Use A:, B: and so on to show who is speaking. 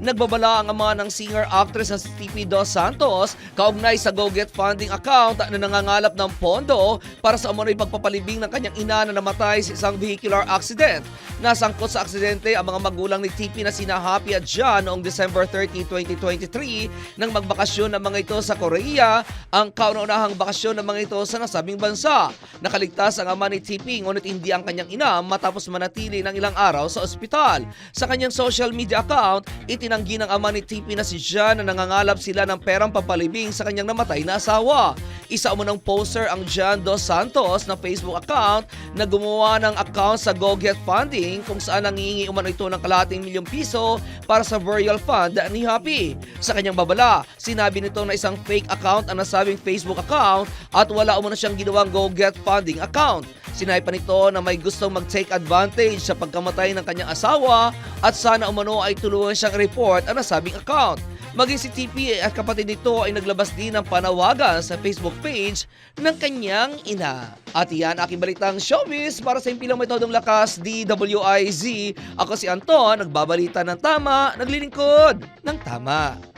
A: nagbabala ang ama ng singer-actress na si TP Dos Santos kaugnay sa Go Get Funding account na nangangalap ng pondo para sa umano'y pagpapalibing ng kanyang ina na namatay sa isang vehicular accident. Nasangkot sa aksidente ang mga magulang ni TP na sina Happy at John noong December 30, 2023 nang magbakasyon ng mga ito sa Korea, ang kauna-unahang bakasyon ng mga ito sa nasabing bansa. Nakaligtas ang ama ni TP ngunit hindi ang kanyang ina matapos manatili ng ilang araw sa ospital. Sa kanyang social media account, itinanggi ng ama ni TP na si John na nangangalap sila ng perang papalibing sa kanyang namatay na asawa. Isa umunang poster ang John Dos Santos na Facebook account na gumawa ng account sa Go Get Funding kung saan nangihingi umano ito ng kalahating milyong piso para sa burial fund ni Happy. Sa kanyang babala, sinabi nito na isang fake account ang nasabing Facebook account at wala umano siyang ginawang Go Get Funding account. Sinabi pa nito na may gustong mag-take advantage sa pagkamatay ng kanyang asawa at sana umano ay tulungan siyang report ang nasabing account. Maging si TP at kapatid nito ay naglabas din ng panawagan sa Facebook page ng kanyang ina. At iyan aking balitang showbiz para sa impilang metodong lakas DWIZ. Ako si Anton, nagbabalita ng tama, naglilingkod ng tama.